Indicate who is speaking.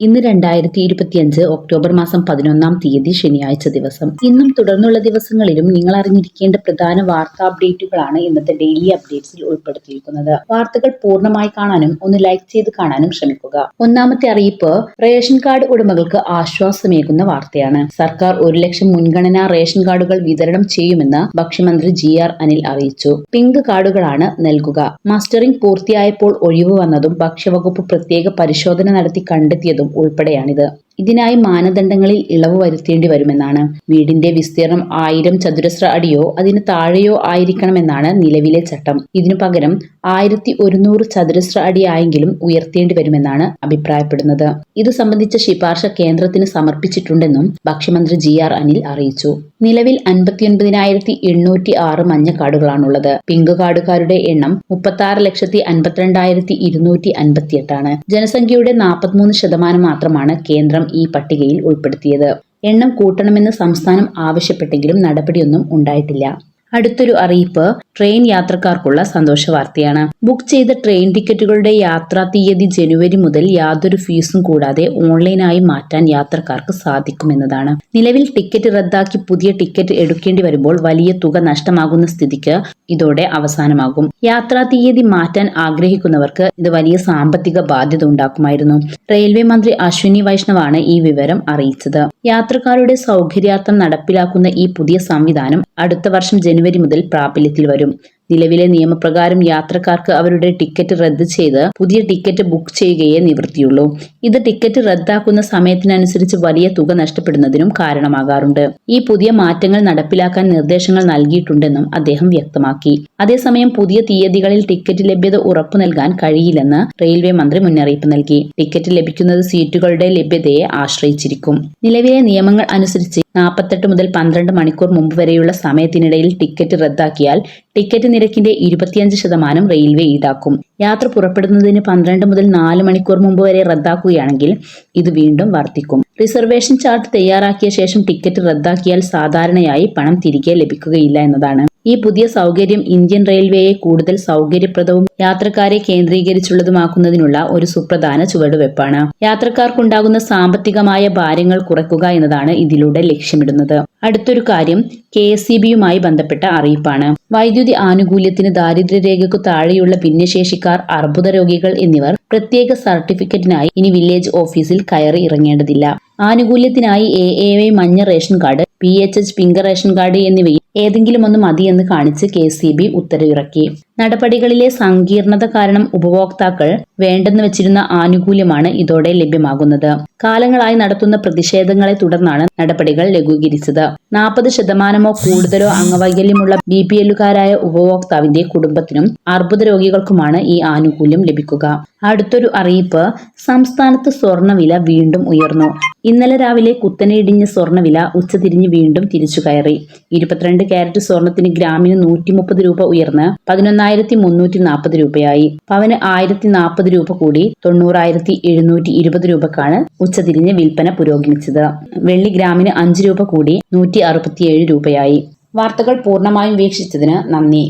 Speaker 1: ഇന്ന് രണ്ടായിരത്തി ഇരുപത്തിയഞ്ച് ഒക്ടോബർ മാസം പതിനൊന്നാം തീയതി ശനിയാഴ്ച ദിവസം. ഇന്നും തുടർന്നുള്ള ദിവസങ്ങളിലും നിങ്ങൾ അറിഞ്ഞിരിക്കേണ്ട പ്രധാന വാർത്താ അപ്ഡേറ്റുകളാണ് ഇന്നത്തെ ഡെയിലി അപ്ഡേറ്റ്സിൽ ഉൾപ്പെടുത്തിയിരിക്കുന്നത്. വാർത്തകൾ പൂർണമായി കാണാനും ഒന്ന് ലൈക്ക് ചെയ്ത് കാണാനും ശ്രമിക്കുക. ഒന്നാമത്തെ അറിയിപ്പ് റേഷൻ കാർഡ് ഉടമകൾക്ക് ആശ്വാസമേകുന്ന വാർത്തയാണ്. സർക്കാർ ഒരു ലക്ഷം മുൻഗണനാ റേഷൻ കാർഡുകൾ വിതരണം ചെയ്യുമെന്ന് ഭക്ഷ്യമന്ത്രി ജി ആർ അനിൽ അറിയിച്ചു. പിങ്ക് കാർഡുകളാണ് നൽകുക. മാസ്റ്ററിംഗ് പൂർത്തിയായപ്പോൾ ഒഴിവ് വന്നതും ഭക്ഷ്യവകുപ്പ് പ്രത്യേക പരിശോധന നടത്തി കണ്ടെത്തിയതും ഉൾപ്പെടെയാണിത്. ഇതിനായി മാനദണ്ഡങ്ങളിൽ ഇളവ് വരുത്തേണ്ടി വരുമെന്നാണ്. വീടിന്റെ വിസ്തീർണം ആയിരം ചതുരശ്ര അടിയോ അതിന് താഴെയോ ആയിരിക്കണമെന്നാണ് നിലവിലെ ചട്ടം. ഇതിനു പകരം ആയിരത്തി ഒരുന്നൂറ് ചതുരശ്ര അടിയായെങ്കിലും ഉയർത്തേണ്ടി വരുമെന്നാണ് അഭിപ്രായപ്പെടുന്നത്. ഇത് സംബന്ധിച്ച ശിപാർശ കേന്ദ്രത്തിന് സമർപ്പിച്ചിട്ടുണ്ടെന്നും ഭക്ഷ്യമന്ത്രി ജി ആർ അനിൽ അറിയിച്ചു. നിലവിൽ അൻപത്തിയൊൻപതിനായിരത്തി എണ്ണൂറ്റി ആറ് മഞ്ഞക്കാടുകളാണുള്ളത് പിങ്ക് കാടുകാരുടെ എണ്ണം മുപ്പത്തി ആറ് ലക്ഷത്തി അൻപത്തിരണ്ടായിരത്തി ഇരുന്നൂറ്റി അൻപത്തിയെട്ടാണ് ജനസംഖ്യയുടെ നാൽപ്പത്തിമൂന്ന് ശതമാനം മാത്രമാണ് കേന്ദ്രം ഈ പട്ടികയിൽ ഉൾപ്പെടുത്തിയത്. എണ്ണം കൂട്ടണമെന്ന് സംസ്ഥാനം ആവശ്യപ്പെട്ടെങ്കിലും നടപടിയൊന്നും ഉണ്ടായിട്ടില്ല. അടുത്തൊരു അറിയിപ്പ് ട്രെയിൻ യാത്രക്കാർക്കുള്ള സന്തോഷ വാർത്തയാണ് ബുക്ക് ചെയ്ത ട്രെയിൻ ടിക്കറ്റുകളുടെ യാത്രാ തീയതി ജനുവരി മുതൽ യാതൊരു ഫീസും കൂടാതെ ഓൺലൈനായി മാറ്റാൻ യാത്രക്കാർക്ക് സാധിക്കുമെന്നതാണ്. നിലവിൽ ടിക്കറ്റ് റദ്ദാക്കി പുതിയ ടിക്കറ്റ് എടുക്കേണ്ടി വരുമ്പോൾ വലിയ തുക നഷ്ടമാകുന്ന സ്ഥിതിക്ക് ഇതോടെ അവസാനമാകും. യാത്രാ തീയതി മാറ്റാൻ ആഗ്രഹിക്കുന്നവർക്ക് ഇത് വലിയ സാമ്പത്തിക ബാധ്യത ഉണ്ടാക്കുമായിരുന്നു. റെയിൽവേ മന്ത്രി അശ്വിനി വൈഷ്ണവാണ് ഈ വിവരം അറിയിച്ചത്. യാത്രക്കാരുടെ സൗകര്യാർത്ഥം നടപ്പിലാക്കുന്ന ഈ പുതിയ സംവിധാനം അടുത്ത വർഷം ജനുവരി മുതൽ പ്രാബല്യത്തിൽ വരും. നിലവിലെ നിയമപ്രകാരം യാത്രക്കാർക്ക് അവരുടെ ടിക്കറ്റ് റദ്ദ് ചെയ്ത് പുതിയ ടിക്കറ്റ് ബുക്ക് ചെയ്യുകയേ നിവൃത്തിയുള്ളൂ. ഇത് ടിക്കറ്റ് റദ്ദാക്കുന്ന സമയത്തിനനുസരിച്ച് വലിയ തുക നഷ്ടപ്പെടുന്നതിനും കാരണമാകാറുണ്ട്. ഈ പുതിയ മാറ്റങ്ങൾ നടപ്പിലാക്കാൻ നിർദ്ദേശങ്ങൾ നൽകിയിട്ടുണ്ടെന്നും അദ്ദേഹം വ്യക്തമാക്കി. അതേസമയം പുതിയ തീയതികളിൽ ടിക്കറ്റ് ലഭ്യത ഉറപ്പു നൽകാൻ കഴിയില്ലെന്ന് റെയിൽവേ മന്ത്രി മുന്നറിയിപ്പ് നൽകി. ടിക്കറ്റ് ലഭിക്കുന്നത് സീറ്റുകളുടെ ലഭ്യതയെ ആശ്രയിച്ചിരിക്കും. നിലവിലെ നിയമങ്ങൾ അനുസരിച്ച് നാൽപ്പത്തെട്ട് മുതൽ പന്ത്രണ്ട് മണിക്കൂർ മുമ്പ് വരെയുള്ള സമയത്തിനിടയിൽ ടിക്കറ്റ് റദ്ദാക്കിയാൽ ടിക്കറ്റ് നിരക്കിന്റെ ഇരുപത്തിയഞ്ച് ശതമാനം റെയിൽവേ ഈടാക്കും. യാത്ര പുറപ്പെടുന്നതിന് പന്ത്രണ്ട് മുതൽ നാല് മണിക്കൂർ മുമ്പ് വരെ റദ്ദാക്കുകയാണെങ്കിൽ ഇത് വീണ്ടും വർദ്ധിക്കും. റിസർവേഷൻ ചാർട്ട് തയ്യാറാക്കിയ ശേഷം ടിക്കറ്റ് റദ്ദാക്കിയാൽ സാധാരണയായി പണം തിരികെ ലഭിക്കുകയില്ല എന്നതാണ്. ഈ പുതിയ സൗകര്യം ഇന്ത്യൻ റെയിൽവേയെ കൂടുതൽ സൗകര്യപ്രദവും യാത്രക്കാരെ കേന്ദ്രീകരിച്ചുള്ളതുമാക്കുന്നതിനുള്ള ഒരു സുപ്രധാന ചുവടുവെപ്പാണ്. യാത്രക്കാർക്കുണ്ടാകുന്ന സാമ്പത്തികമായ ഭാരങ്ങൾ കുറയ്ക്കുക എന്നതാണ് ഇതിലൂടെ ലക്ഷ്യമിടുന്നത്. അടുത്തൊരു കാര്യം കെ എസ് സി ബിയുമായി ബന്ധപ്പെട്ട അറിയിപ്പാണ്. വൈദ്യുതി ആനുകൂല്യത്തിന് ദാരിദ്ര്യരേഖയ്ക്കു താഴെയുള്ള ഭിന്നശേഷിക്കാർ അർബുദ രോഗികൾ എന്നിവർ പ്രത്യേക സർട്ടിഫിക്കറ്റിനായി ഇനി വില്ലേജ് ഓഫീസിൽ കയറി ഇറങ്ങേണ്ടതില്ല. ആനുകൂല്യത്തിനായി എ എ മഞ്ഞ ration card P H H pink ration card എന്നിവയിൽ ഏതെങ്കിലും ഒന്ന് മതിയെന്ന് കാണിച്ച് കെ സി ബി ഉത്തരവിറക്കി. നടപടികളിലെ സങ്കീർണത കാരണം ഉപഭോക്താക്കൾ വേണ്ടെന്ന് വെച്ചിരുന്ന ആനുകൂല്യമാണ് ഇതോടെ ലഭ്യമാകുന്നത്. കാലങ്ങളായി നടത്തുന്ന പ്രതിഷേധങ്ങളെ തുടർന്നാണ് നടപടികൾ ലഘൂകരിച്ചത്. നാൽപ്പത് ശതമാനമോ കൂടുതലോ അംഗവൈകല്യമുള്ള ബി പി എല്ലുകാരായ ഉപഭോക്താവിന്റെ കുടുംബത്തിനും അർബുദ രോഗികൾക്കുമാണ് ഈ ആനുകൂല്യം ലഭിക്കുക. അടുത്തൊരു അറിയിപ്പ് സംസ്ഥാനത്ത് സ്വർണവില വീണ്ടും ഉയർന്നു. ഇന്നലെ രാവിലെ കുത്തനെയിടിഞ്ഞ സ്വർണവില ഉച്ചതിരിഞ്ഞ് വീണ്ടും തിരിച്ചു കയറി. ഇരുപത്തിരണ്ട് ക്യാരറ്റ് സ്വർണത്തിന് ഗ്രാമിന് നൂറ്റി രൂപ ഉയർന്ന് പതിനൊന്നായിരത്തി മുന്നൂറ്റി നാൽപ്പത് രൂപയായി. പവന് ആയിരത്തി നാൽപ്പത് രൂപ കൂടി തൊണ്ണൂറായിരത്തി എഴുന്നൂറ്റി ഇരുപത് രൂപക്കാണ് ഉച്ചതിരിഞ്ഞ് വിൽപ്പന പുരോഗമിച്ചത്. വെള്ളി ഗ്രാമിന് അഞ്ച് രൂപ കൂടി നൂറ്റി അറുപത്തിയേഴ് രൂപയായി. വാർത്തകൾ പൂർണമായും വീക്ഷിച്ചതിന് നന്ദി.